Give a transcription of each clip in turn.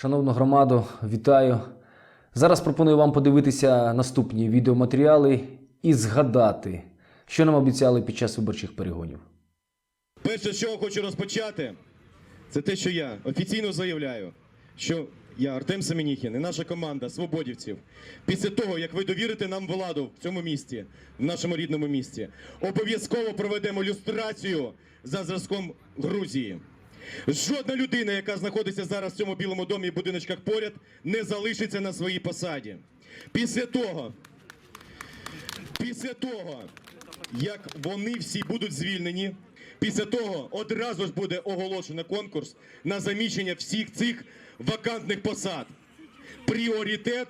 Шановну громаду, вітаю. Зараз пропоную вам подивитися наступні відеоматеріали і згадати, що нам обіцяли під час виборчих перегонів. Перше, з чого хочу розпочати, це те, що я офіційно заявляю, що я, Артем Семеніхін і наша команда свободівців, після того, як ви довірите нам владу в цьому місті, в нашому рідному місті, обов'язково проведемо люстрацію за зразком Грузії. Жодна людина, яка знаходиться зараз в цьому білому домі і будиночках поряд, не залишиться на своїй посаді. Після того, після того, як вони всі будуть звільнені, після того одразу ж буде оголошено конкурс на заміщення всіх цих вакантних посад. Пріоритет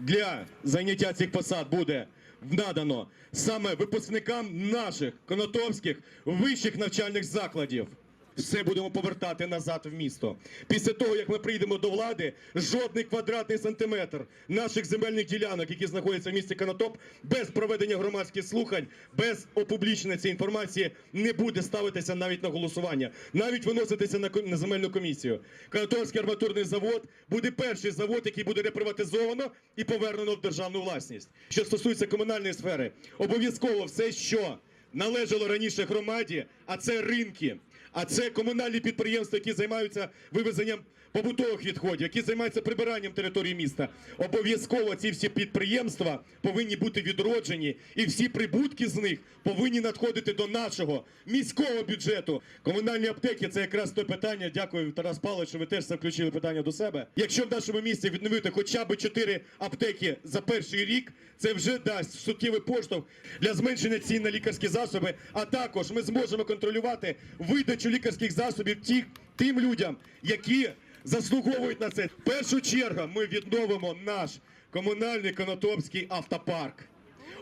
для заняття цих посад буде надано саме випускникам наших конотопських вищих навчальних закладів. Все будемо повертати назад в місто. Після того, як ми прийдемо до влади, жодний квадратний сантиметр наших земельних ділянок, які знаходяться в місті Конотоп, без проведення громадських слухань, без опублічення цієї інформації, не буде ставитися навіть на голосування, навіть виноситися на, земельну комісію. Конотопський арматурний завод буде перший завод, який буде реприватизовано і повернено в державну власність. Що стосується комунальної сфери, обов'язково все, що належало раніше громаді, а це ринки. А це комунальні підприємства, які займаються вивезенням побутових відходів, які займаються прибиранням території міста. Обов'язково ці всі підприємства повинні бути відроджені, і всі прибутки з них повинні надходити до нашого міського бюджету. Комунальні аптеки це якраз те питання. Дякую, Тарас Павлович, що ви теж це включили питання до себе. Якщо в нашому місті відновити хоча б 4 аптеки за перший рік, це вже дасть суттєвий поштовх для зменшення цін на лікарські засоби. А також ми зможемо контролювати видачу лікарських засобів ті, тим людям, які заслуговують на це. В першу чергу ми відновимо наш комунальний конотопський автопарк.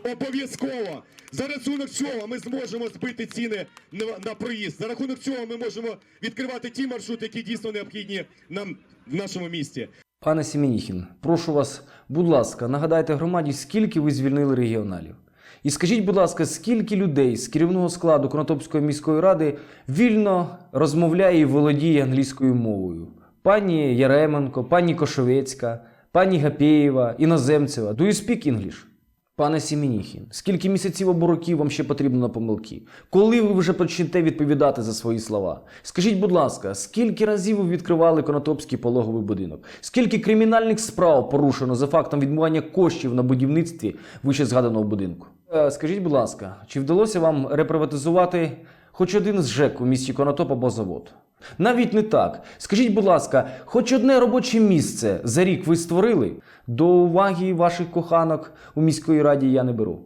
Обов'язково за рахунок цього ми зможемо збити ціни на проїзд. За рахунок цього ми можемо відкривати ті маршрути, які дійсно необхідні нам в нашому місті. Пане Сімініхін, прошу вас, будь ласка, нагадайте громаді, скільки ви звільнили регіоналів. І скажіть, будь ласка, скільки людей з керівного складу Конотопської міської ради вільно розмовляє і володіє англійською мовою? Пані Яременко, пані Кошовецька, пані Гапєєва, Іноземцева. Do you speak English? Пане Сімініхін, скільки місяців або років вам ще потрібно на помилки? Коли ви вже почнете відповідати за свої слова? Скажіть, будь ласка, скільки разів ви відкривали Конотопський пологовий будинок? Скільки кримінальних справ порушено за фактом відмивання коштів на будівництві вище згаданого будинку? Е, Скажіть, будь ласка, чи вдалося вам реприватизувати хоч один з ЖЕК у місті Конотоп або завод? Навіть не так. Скажіть, будь ласка, хоч одне робоче місце за рік ви створили? До уваги ваших коханок у міської раді я не беру.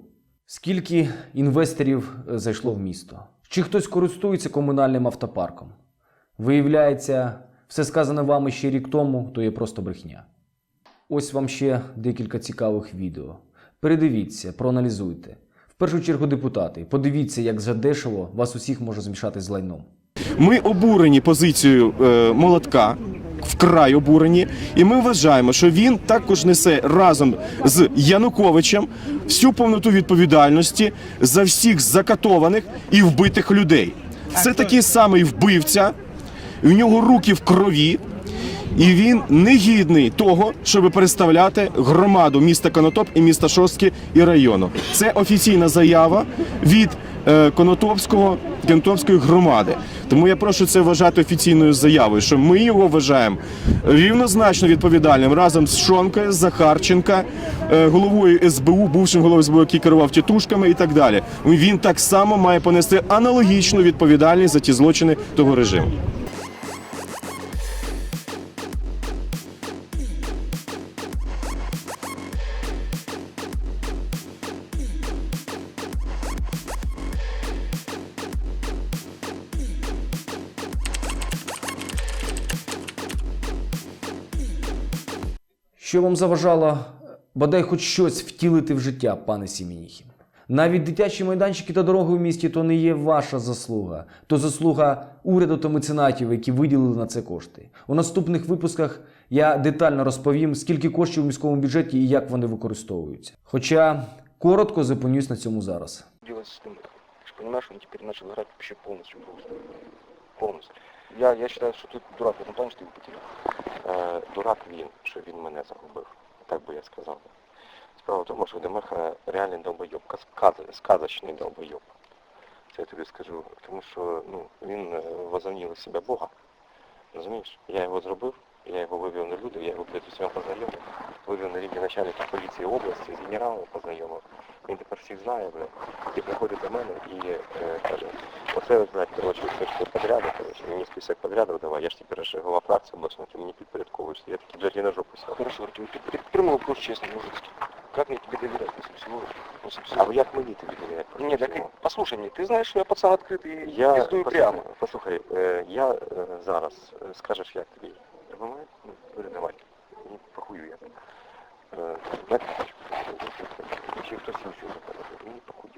Скільки інвесторів е, зайшло в місто? Чи хтось користується комунальним автопарком? Виявляється, все сказане вами ще рік тому, то є просто брехня. Ось вам ще декілька цікавих відео. Передивіться, проаналізуйте. В першу чергу, депутати, подивіться, як задешево вас усіх може змішати з лайном. Ми обурені позицією е, молотка, вкрай обурені, і ми вважаємо, що він також несе разом з Януковичем всю повноту відповідальності за всіх закатованих і вбитих людей. Це такий самий вбивця, в нього руки в крові. І він не гідний того, щоб представляти громаду міста Конотоп і міста Шостки і району. Це офіційна заява від е, Конотопського Конотопської громади. Тому я прошу це вважати офіційною заявою, що ми його вважаємо рівнозначно відповідальним разом з Шонкою, Захарченка, е, головою СБУ, бувшим головою СБУ, який керував тітушками і так далі. Він так само має понести аналогічну відповідальність за ті злочини того режиму. Що вам заважало бодай хоч щось втілити в життя, пане Сімініхін? Навіть дитячі майданчики та дороги у місті то не є ваша заслуга, то заслуга уряду та меценатів, які виділили на це кошти. У наступних випусках я детально розповім, скільки коштів у міському бюджеті і як вони використовуються. Хоча коротко зупинюсь на цьому зараз. Ты понимаешь, он теперь начал играть вообще полностью просто. Полностью. я, я считаю, що ти дурак в тому плані, що ти його потеряв. Е, дурак він, що він мене загубив. Так би я сказав. Справа в тому, що Демеха реальний долбойоб, сказочний долбойоб. Це я тобі скажу. Тому що ну, він возомнів возомнив себе Бога. Розумієш? Я його зробив, я його вивів на люди, я його блядь, усіма познайомив, вивів на рівні начальника поліції області, з генералом познайомив. Він тепер всіх знає, блядь, і приходить до мене і е, каже, оце знати, коротше, все, що подряди, коротше, мені список подрядів давай, я ж тепер же голова фракції обласної, ти мені підпорядковуєшся. Я такий, блядь, я на жопу сяду. Хорошо, Артем, ты, ты прямой вопрос честный, мужицкий. Как мне тебе доверять после всего? После всего? А ви як мені тобі довіряти? Нет, так и- послушай меня, ты знаешь, что я пацан открытый и Я, пиздую послухай, прямо. послухай, е, я е, зараз, е, скажеш, як тобі, РБМ, ну, передавай, мені похую я. Е, знаєте, Чи хтось інший заказати, мені похую.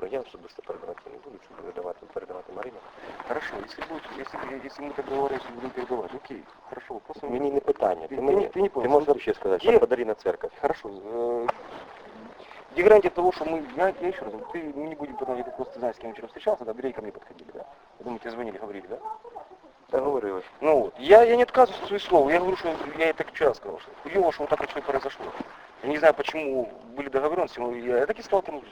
Но я особисто передавати не буду, це буде давати, передавати Марина. Хорошо, если будет, если, если мы так договоримся, будем передавать, окей, хорошо, вопрос Мені не питання, ти, Ти- мені, ти не понял, ти можеш смотри. взагалі сказати, Є- що подари на церковь. Хорошо. э, Где гарантия того, что мы, я, я еще раз, говорю, ты, мы не будем потом, я просто знаю, с кем вчера встречался, да, Андрей ко мне подходили, да. Я думаю, тебе звонили, говорили, да? Та говорили. Ну вот, я, я не отказываюсь от своих слов, я говорю, что я и так вчера сказал, что хуево, что вот так вот все и произошло. Я не знаю, почему были договоренности, но я, я так и сказал тому же,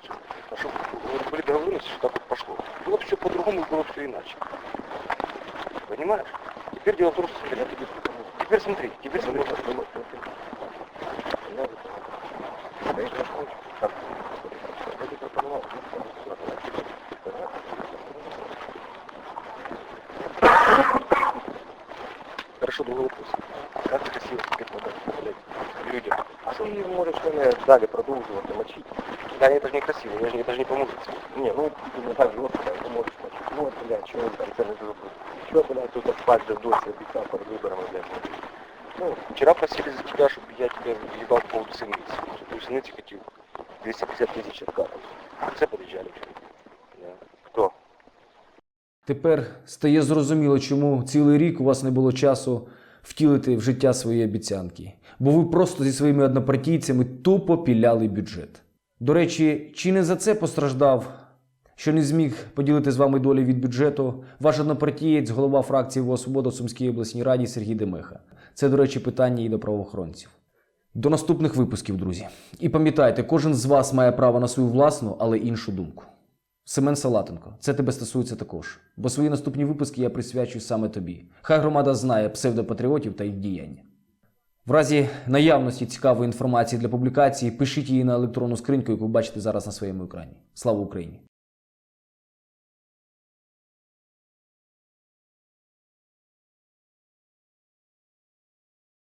что говорю, были договоренности, что так вот пошло. Было все по-другому, было все иначе. Понимаешь? Теперь дело в том, что я тебе Теперь смотри, теперь смотри. Хорошо, другой вопрос. Как ты красиво теперь подать людям? А ти можеш мене далі продовжувати мочити. Да, это же некрасиво, я же, это же не поможет. Ні, ну ти не так жорстко, ти можеш мочити. Ну от, блядь, чого ви там це не зробили? Що, блядь, тут спать до досі обіцяв перед виборами, блядь. Ну, вчера просили за тебя, чтобы я тебя ебал по поводу сыницы. Что ты сыницы хотел 250 тысяч откатов. Це подъезжали вчера. Да. Хто? Тепер стає зрозуміло, чому цілий рік у вас не було часу втілити в життя свої обіцянки, бо ви просто зі своїми однопартійцями тупо піляли бюджет. До речі, чи не за це постраждав, що не зміг поділити з вами долі від бюджету ваш однопартієць, голова фракції ВО «Свобода» в Сумській обласній раді Сергій Демеха? Це, до речі, питання і до правоохоронців. До наступних випусків, друзі. І пам'ятайте, кожен з вас має право на свою власну, але іншу думку. Семен Салатенко, це тебе стосується також, бо свої наступні випуски я присвячую саме тобі. Хай громада знає псевдопатріотів та їх діяння. В разі наявності цікавої інформації для публікації пишіть її на електронну скриньку, яку бачите зараз на своєму екрані. Слава Україні!